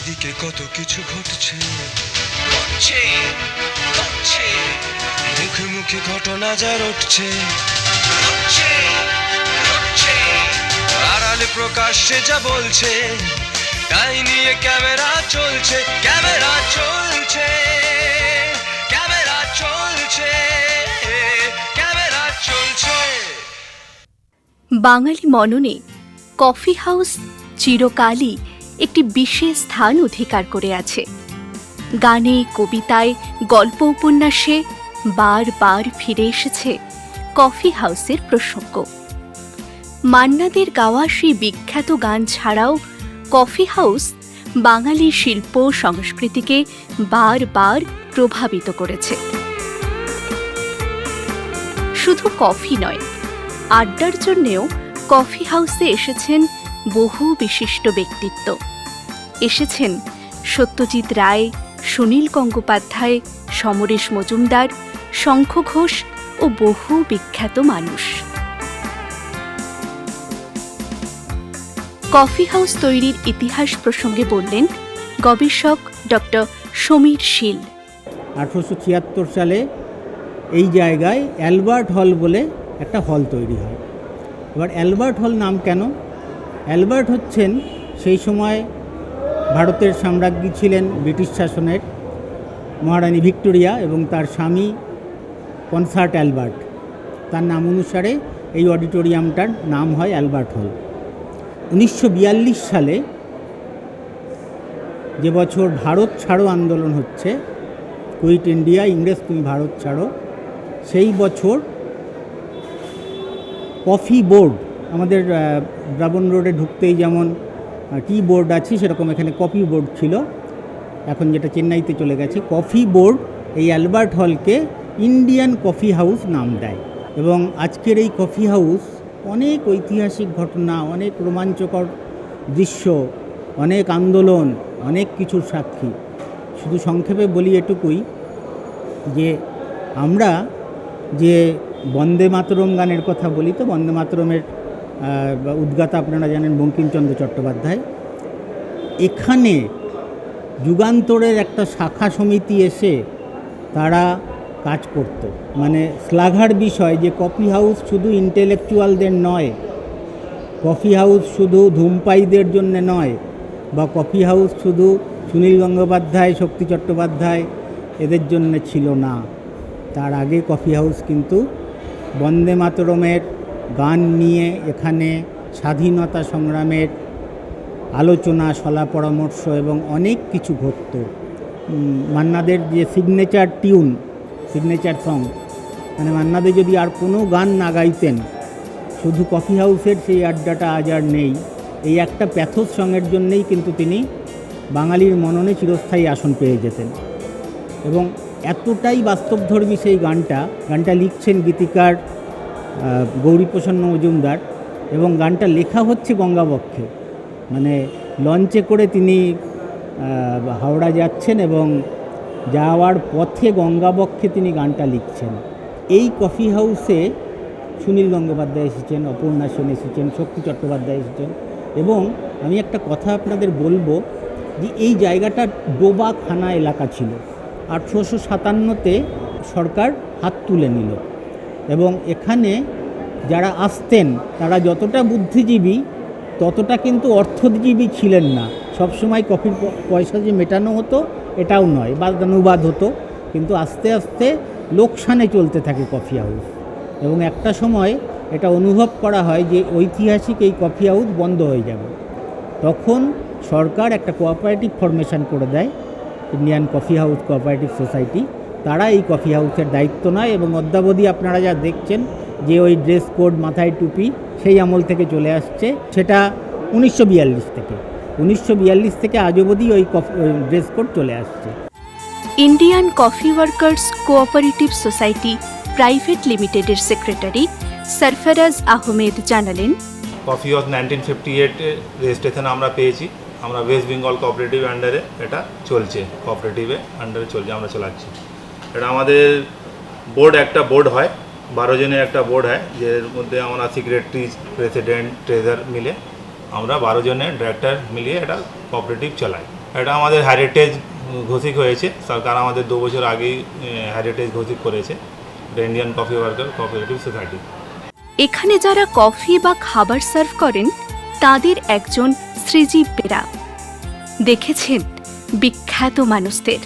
চারিদিকে কত কিছু ঘটছে। ঘটছে ঘটছে। মুখে মুখে ঘটনা যা রটছে। ঘটছে ঘটছে। আড়ালে প্রকাশ্যে যা বলছে তাই নিয়ে ক্যামেরা চলছে ক্যামেরা চলছে ক্যামেরা চলছে ক্যামেরা চলছে। বাঙালি মননে কফি হাউস চিরকালই একটি বিশেষ স্থান অধিকার করে আছে। গানে, কবিতায়, গল্প উপন্যাসে বারবার ফিরে এসেছে কফি হাউসের প্রসঙ্গ। মান্নাদের গাওয়া সেই বিখ্যাত গান ছাড়াও কফি হাউস বাঙালি শিল্প সংস্কৃতিকে বারবার প্রভাবিত করেছে। শুধু কফি নয়, আড্ডার জন্যেও কফি হাউসে এসেছেন বহু বিশিষ্ট ব্যক্তিত্ব। এসেছেন সত্যজিৎ রায়, সুনীল গঙ্গোপাধ্যায়, সমরেশ মজুমদার, শঙ্খ ঘোষ ও বহু বিখ্যাত মানুষ। কফি হাউস তৈরির ইতিহাস প্রসঙ্গে বললেন গবেষক ডক্টর সমীর শীল। আঠারোশো ছিয়াত্তর সালে এই জায়গায় অ্যালবার্ট হল বলে একটা হল তৈরি হয়। এবার অ্যালবার্ট হল নাম কেন? অ্যালবার্ট হচ্ছেন সেই সময় ভারতের সাম্রাজ্ঞী ছিলেন ব্রিটিশ শাসনের মহারানী ভিক্টোরিয়া এবং তার স্বামী কনসার্ট অ্যালবার্ট। তার নাম অনুসারে এই অডিটোরিয়ামটার নাম হয় অ্যালবার্ট হল। উনিশশো বিয়াল্লিশ সালে যে বছর ভারত ছাড়ো আন্দোলন হচ্ছে কুইট ইন্ডিয়া, ইংরেজ তুমি ভারত ছাড়ো, সেই বছর কফি বোর্ড আমাদের আহ, ব্রাবন রোডে ঢুকতেই যেমন টি বোর্ড আছে সেরকম এখানে কফি বোর্ড ছিল। এখন যেটা চেন্নাইতে চলে গেছে কফি বোর্ড এই অ্যালবার্ট হলকে ইন্ডিয়ান কফি হাউস নাম দেয়। এবং আজকের এই কফি হাউস অনেক ঐতিহাসিক ঘটনা অনেক রোমাঞ্চকর দৃশ্য অনেক আন্দোলন অনেক কিছুর সাক্ষী। শুধু সংক্ষেপে বলি এটুকুই যে আমরা যে বন্দে মাতরম গানের কথা বলি তো বন্দে মাতরমের উদ্গাতা আপনারা জানেন বঙ্কিমচন্দ্র চট্টোপাধ্যায়। এখানে যুগান্তরের একটা শাখা সমিতি এসে তারা কাজ করত। মানে শ্লাঘার বিষয় যে কফি হাউস শুধু ইন্টেলেকচুয়ালদের নয়, কফি হাউস শুধু ধূমপাইদের জন্য নয়, বা কফি হাউস শুধু সুনীল গঙ্গোপাধ্যায়, শক্তি চট্টোপাধ্যায় এদের জন্য ছিল না। তার আগে কফি হাউস কিন্তু বন্দে মাতরমের গান নিয়ে এখানে স্বাধীনতা সংগ্রামের আলোচনা, সলা পরামর্শ এবং অনেক কিছু ঘটত। মান্নাদের যে সিগনেচার টিউন সিগনেচার সং মানে মান্নাদের যদি আর কোনো গান না গাইতেন, শুধু কফি হাউসের সেই আড্ডাটা আজ আর নেই। এই একটা প্যাথোস সঙ্গের জন্যেই কিন্তু তিনি বাঙালির মননে চিরস্থায়ী আসন পেয়ে যেতেন। এবং এতটাই বাস্তবধর্মী সেই গানটা গানটা লিখছেন গীতিকার গৌরীপ্রসন্ন মজুমদার এবং গানটা লেখা হচ্ছে গঙ্গাবক্ষে। মানে লঞ্চে করে তিনি হাওড়া যাচ্ছেন এবং যাওয়ার পথে গঙ্গাবক্ষে তিনি গানটা লিখছেন। এই কফি হাউসে সুনীল গঙ্গোপাধ্যায় এসেছেন, অপর্ণা সেন এসেছেন, শক্তি চট্টোপাধ্যায় এসেছেন এবং আমি একটা কথা আপনাদের বলব যে এই জায়গাটা ডোবা খানা এলাকা ছিল। আঠেরোশো সাতান্নতে সরকার হাত তুলে নিল। এবং এখানে যারা আসতেন, তারা যতটা বুদ্ধিজীবী, ততটা কিন্তু অর্থজীবী ছিলেন না। সবসময় কফির প- পয়সা যে মেটানো হতো, এটাও নয়। বাদানুবাদ হতো। কিন্তু আস্তে আস্তে লোকসানে চলতে থাকে কফি হাউস। এবং একটা সময় এটা অনুভব করা হয় যে ঐতিহাসিক এই কফি হাউস বন্ধ হয়ে যাবে। তখন সরকার একটা কোঅপারেটিভ ফরমেশন করে দেয়, Indian coffee house cooperative society. তারা এই কফি হাউসের দায়িত্ব নয় এবং অদ্যাবধি আপনারা যা দেখছেন যে ওই ড্রেস কোড মাথায় টুপি সেই আমল থেকে চলে আসছে। সেটা উনিশশো বিয়াল্লিশ থেকে। উনিশশো বিয়াল্লিশ থেকে আজ অবধি ওই কফি ড্রেস কোড চলে আসছে। Indian coffee workers cooperative society private লিমিটেডের সেক্রেটারি সরফরাজ আহমেদ জানালেন কফি হাউস নাইনটিন ফিফটি এইটে রেজিস্ট্রেশন আমরা পেয়েছি। আমরা ওয়েস্ট বেঙ্গল কোঅপারেটিভ আন্ডারে এটা চলছে। কোঅপারেটিভে আন্ডারে চলছে আমরা চালাচ্ছি। এটা আমাদের বোর্ড একটা বোর্ড হয়, বারো জনের একটা বোর্ড হয়, যের মধ্যে আমরা সেক্রেটারি প্রেসিডেন্ট ট্রেজার মিলে আমরা বারো জনের ডিরেক্টর মিলিয়ে এটা কোঅপারেটিভ চালাই। এটা আমাদের হ্যারিটেজ ঘোষিত হয়েছে, সরকার আমাদের দু বছর আগেই হ্যারিটেজ ঘোষিত করেছে Indian coffee worker cooperative society এখানে যারা কফি বা খাবার সার্ভ করেন, তাদের একজন শ্রীজীব বেরা দেখেছেন বিখ্যাত মানুষদের।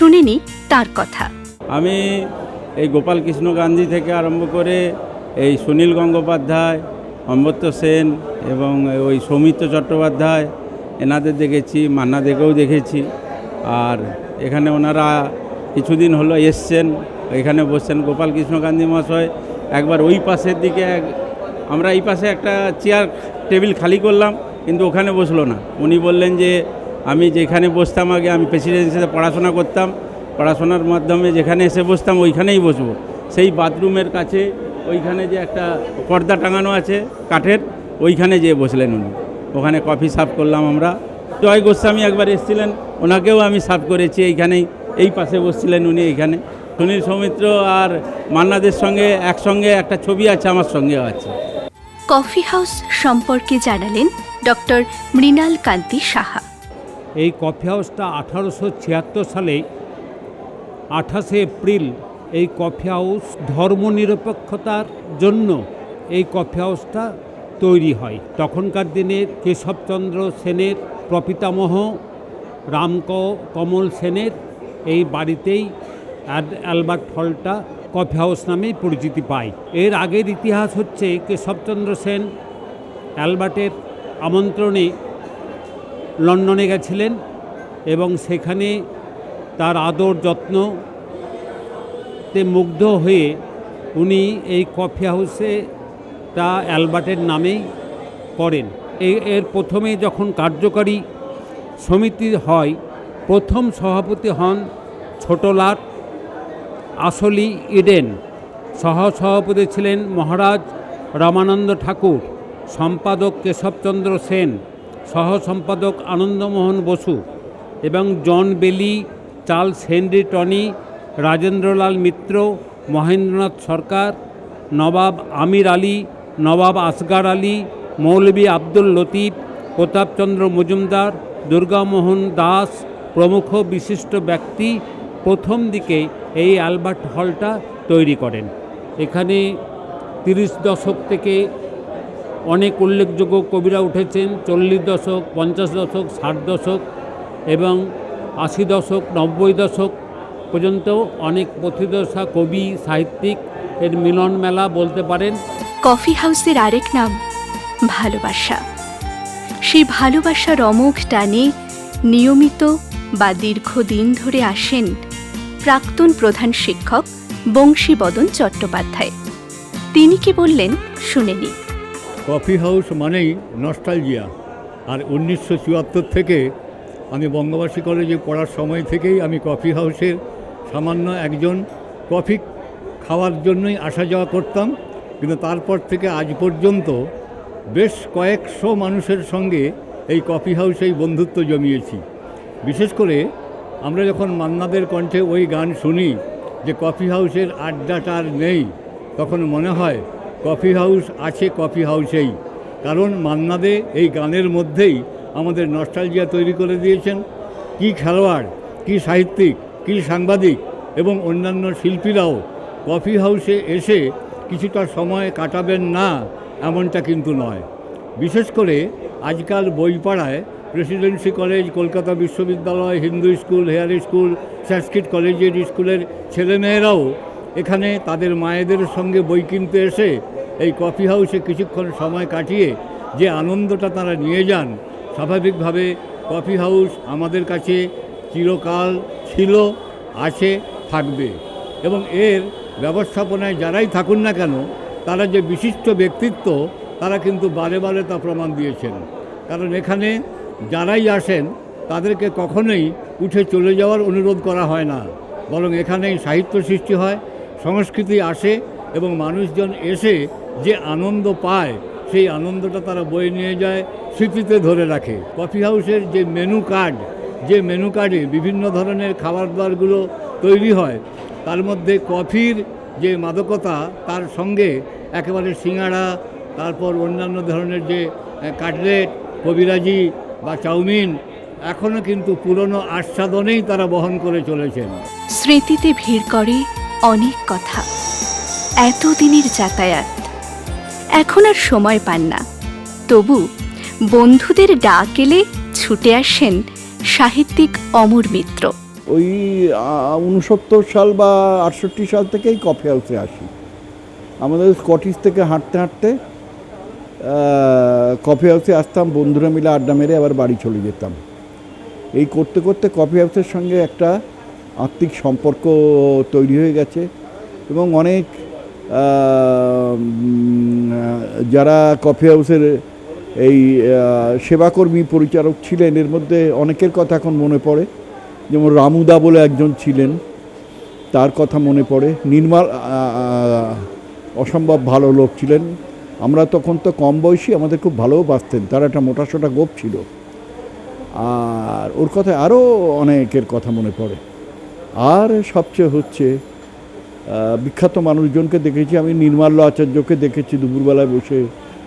শুনেনি তার কথা। আমি এই গোপাল কৃষ্ণ গান্ধী থেকে আরম্ভ করে এই সুনীল গঙ্গোপাধ্যায়, অমর্ত্য সেন এবং ওই সৌমিত্র চট্টোপাধ্যায়, এনাদের দেখেছি, মান্না দেকেও দেখেছি। আর এখানে ওনারা কিছুদিন হলো এসছেন, এখানে বসছেন গোপাল কৃষ্ণ গান্ধী মহাশয়। একবার ওই পাশের দিকে এক- আমরা এই পাশে একটা চেয়ার টেবিল খালি করলাম, কিন্তু ওখানে বসল না। উনি বললেন যে আমি যেখানে বসতাম আগে আমি প্রেসিডেন্সিতে পড়াশোনা করতাম। পড়াশোনার মাধ্যমে যেখানে এসে বসতাম, ওইখানেই বসবো। সেই বাথরুমের কাছে ওইখানে যে একটা পর্দা টাঙানো আছে কাঠের, ওইখানে যেয়ে বসলেন উনি। ওখানে কফি সার্ভ করলাম আমরা। জয় গোস্বামী একবার এসেছিলেন, ওনাকেও আমি সার্ভ করেছি এইখানেই। এই পাশে বসছিলেন উনি এইখানে। সুনীল সৌমিত্র আর মান্নাদের সঙ্গে একসঙ্গে একটা ছবি আছে, আমার সঙ্গেও আছে। কফি হাউস সম্পর্কে জানালেন ডক্টর মৃণাল কান্তি সাহা। এই কফি হাউসটা আঠারোশো ছিয়াত্তর সালে আঠাশে এপ্রিল এই কফি হাউস ধর্মনিরপেক্ষতার জন্য এই কফি হাউসটা তৈরি হয়। তখনকার দিনে কেশবচন্দ্র সেনের, প্রপিতামহ রামক, কমল সেনের এই বাড়িতেই অ্যালবার্ট হলটা কফি হাউস নামেই পরিচিতি পায়। এর আগের ইতিহাস হচ্ছে কেশবচন্দ্র সেন অ্যালবার্টের আমন্ত্রণে লন্ডনে গেছিলেন এবং সেখানে তার আদর যত্নতে মুগ্ধ হয়ে উনি এই কফি হাউসে তা অ্যালবার্টের নামেই করেন। এর প্রথমে যখন কার্যকারী সমিতি হয়, প্রথম সভাপতি হন ছোটলাট আসলি ইডেন। সহ সভাপতি ছিলেন মহারাজ রামানন্দ ঠাকুর, সম্পাদক কেশবচন্দ্র সেন। সহ সম্পাদক আনন্দমোহন বসু এবং John Bailey, Charles Henry Tawney, Rajendralal Mitra, Mahendranath Sarkar, Nawab Amir Ali, Nawab Asgar Ali, Maulvi Abdul Latif, Pratapchandra Majumdar, Durgamohan Das প্রমুখ বিশিষ্ট ব্যক্তি প্রথম দিকে এই অ্যালবার্ট হলটা তৈরি করেন। এখানে তিরিশ দশক থেকে অনেক উল্লেখযোগ্য কবিরা উঠেছেন, চল্লিশ দশক, পঞ্চাশ দশক, ষাট দশক এবং আশি দশক, নব্বই দশক পর্যন্ত অনেক পথিদশা কবি, সাহিত্যিক এর মিলন মেলা বলতে পারেন। কফি হাউসের আরেক নাম, ভালোবাসা। সেই ভালোবাসার অমোঘ টানে নিয়মিত বা দীর্ঘদিন ধরে আসেন প্রাক্তন প্রধান শিক্ষক বংশীবদন চট্টোপাধ্যায়। তিনি কি বললেন শুনেনি কফি হাউস মানেই নস্টালজিয়া। আর উনিশশো চুয়াত্তর থেকে আমি বঙ্গবাসী কলেজে পড়ার সময় থেকেই আমি কফি হাউসের সামান্য একজন কফি খাওয়ার জন্যই আসা যাওয়া করতাম। কিন্তু তারপর থেকে আজ পর্যন্ত বেশ কয়েকশো মানুষের সঙ্গে এই কফি হাউসেই বন্ধুত্ব জমিয়েছি। বিশেষ করে আমরা যখন মান্নাদের কণ্ঠে ওই গান শুনি যে কফি হাউসের আড্ডাটা আর নেই, তখন মনে হয় কফি হাউস আছে কফি হাউসেই। কারণ মান্নাদে এই গানের মধ্যেই আমাদের নস্টালজিয়া তৈরি করে দিয়েছেন। কি খেলোয়াড়, কি সাহিত্যিক, কি সাংবাদিক এবং অন্যান্য শিল্পীরাও কফি হাউসে এসে কিছুটা সময় কাটাবেন না, এমনটা কিন্তু নয়। বিশেষ করে আজকাল বইপাড়ায় প্রেসিডেন্সি কলেজ, কলকাতা বিশ্ববিদ্যালয়, Hindu school, Hare school, Sanskrit কলেজের স্কুলের ছেলেমেয়েরাও এখানে তাদের মায়েদের সঙ্গে বই কিনতে এসে এই কফি হাউসে কিছুক্ষণ সময় কাটিয়ে যে আনন্দটা তারা নিয়ে যান, স্বাভাবিকভাবে কফি হাউস আমাদের কাছে চিরকাল ছিল, আছে, থাকবে। এবং এর ব্যবস্থাপনায় যারাই থাকুন না কেন, তারা যে বিশিষ্ট ব্যক্তিত্ব, তারা কিন্তু বারে বারে তা প্রমাণ দিয়েছেন। কারণ এখানে যারাই আসেন, তাদেরকে কখনোই উঠে চলে যাওয়ার অনুরোধ করা হয় না। বরং এখানেই সাহিত্য সৃষ্টি হয়, সংস্কৃতি আসে এবং মানুষজন এসে যে আনন্দ পায়, সেই আনন্দটা তারা বয়ে নিয়ে যায়, স্মৃতিতে ধরে রাখে। কফি হাউসের যে মেনু কার্ড, যে মেনু কার্ডে বিভিন্ন ধরনের খাবার দাবারগুলো তৈরি হয়, তার মধ্যে কফির যে মাদকতা, তার সঙ্গে একেবারে সিঙ্গাড়া, তারপর অন্যান্য ধরনের যে কাটলেট, কবিরাজি বা চাউমিন এখনও কিন্তু পুরনো আস্বাদনেই তারা বহন করে চলেছেন। স্মৃতিতে ভিড় করে অনেক কথা। এতদিনের যাতায়াত। এখন আর সময় পান না। তবু বন্ধুদের ডাক এলে ছুটে আসেন সাহিত্যিক অমর মিত্র। ওই উনসত্তর সাল বা আটষট্টি সাল থেকেই কফি হাউসে আসি। আমাদের স্কটিশ থেকে হাঁটতে হাঁটতে কফি হাউসে আসতাম, বন্ধুরা মিলে আড্ডা মেরে আবার বাড়ি চলে যেতাম। এই করতে করতে কফি হাউসের সঙ্গে একটা আত্মিক সম্পর্ক তৈরি হয়ে গেছে এবং অনেক যারা কফি হাউসের এই সেবাকর্মী পরিচারক ছিলেন, এর মধ্যে অনেকের কথা এখন মনে পড়ে। যেমন রামুদা বলে একজন ছিলেন, তার কথা মনে পড়ে। নির্মাল অসম্ভব ভালো লোক ছিলেন। আমরা তখন তো কম বয়সী, আমাদের খুব ভালোও বাঁচতেন। তার একটা মোটাসোটা গোপ ছিল। আর ওর কথা আরও অনেকের কথা মনে পড়ে। আর সবচেয়ে হচ্ছে বিখ্যাত মানুষজনকে দেখেছি। আমি নির্মাল্য আচার্যকে দেখেছি দুপুরবেলায় বসে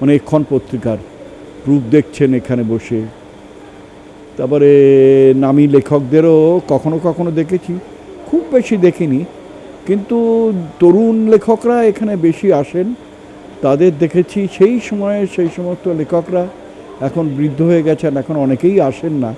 মানে এক্ষণ পত্রিকার রূপ দেখছেন এখানে বসে। তারপরে নামী লেখকদেরও কখনো কখনো দেখেছি, খুব বেশি দেখিনি। কিন্তু তরুণ লেখকরা এখানে বেশি আসেন। তাদের দেখেছি সেই সময়ে, সেই সমস্ত লেখকরা এখন বৃদ্ধ হয়ে গেছেন, এখন অনেকেই আসেন না।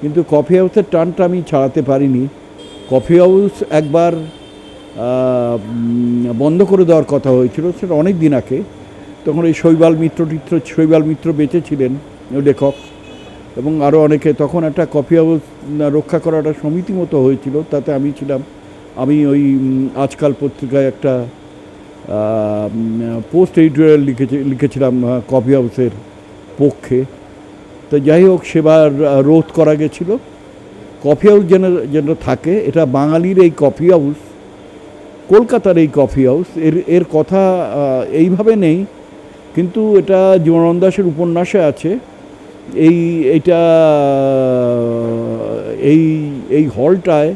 কিন্তু কফি হাউসের টানটা আমি ছাড়াতে পারিনি। কফি হাউস একবার বন্ধ করে দেওয়ার কথা হয়েছিল, সেটা অনেক দিন আগে। তখন এই শৈবাল মিত্র টিত্র, শৈবাল মিত্র বেঁচে ছিলেন লেখক, এবং আরও অনেকে, তখন একটা কফি হাউস রক্ষা করার একটা সমিতি মতো হয়েছিল, তাতে আমি ছিলাম। আমি ওই আজকাল পত্রিকায় একটা পোস্ট এডিটোরিয়াল লিখেছি, লিখেছিলাম কফি হাউসের পক্ষে। তো যাই হোক, সেবার রোধ করা গেছিল। কফি হাউস যেন যেন থাকে, এটা বাঙালির এই কফি হাউস কলকাতার এই কফি হাউস এর এর কথা এইভাবে নেই, কিন্তু এটা জীবনানন্দ দাসের উপন্যাসে আছে। এই, এইটা, এই এই হলটায়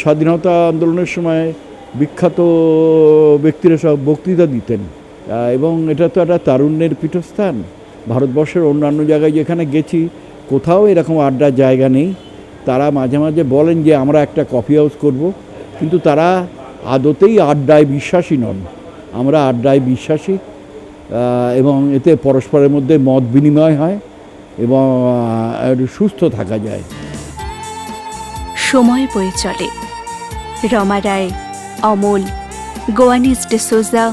স্বাধীনতা আন্দোলনের সময় বিখ্যাত ব্যক্তিরা সব বক্তৃতা দিতেন। এবং এটা তো একটা তারুণ্যের পীঠস্থান। ভারতবর্ষের অন্যান্য জায়গায় যেখানে গেছি, কোথাও এরকম আড্ডার জায়গা নেই। তারা মাঝে মাঝে বলেন যে, আমরা একটা কফি হাউস করব। কিন্তু তারা আদতেই আড্ডায় বিশ্বাসী নন। আমরা আড্ডায় বিশ্বাসী এবং এতে পরস্পরের মধ্যে মত বিনিময় হয় এবং সুস্থ থাকা যায়। সময় বয়ে চলে। রমা রায়, অমল, গোয়ানিস ডিসোজা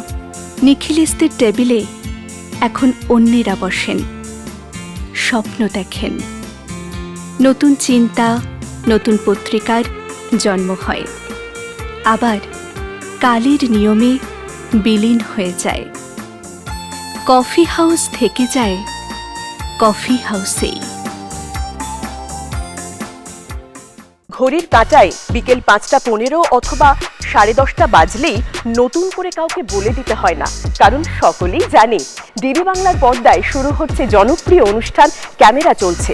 নিখিলিসদের টেবিলে এখন অন্যেরা বসেন। স্বপ্ন দেখেন। নতুন চিন্তা, নতুন পত্রিকার জন্ম হয়। আবার কালের নিয়মে বিলীন হয়ে যায়। কফি হাউস থেকে যায় কফি হাউসেই। ঘড়ির কাঁটায় বিকেল পাঁচটা পনেরো অথবা সাড়ে দশটা বাজলেই নতুন করে কাউকে বলে দিতে হয় না, কারণ সকলেই জানে। ডিবি বাংলার পর্দায় শুরু হচ্ছে জনপ্রিয় অনুষ্ঠান ক্যামেরা চলছে।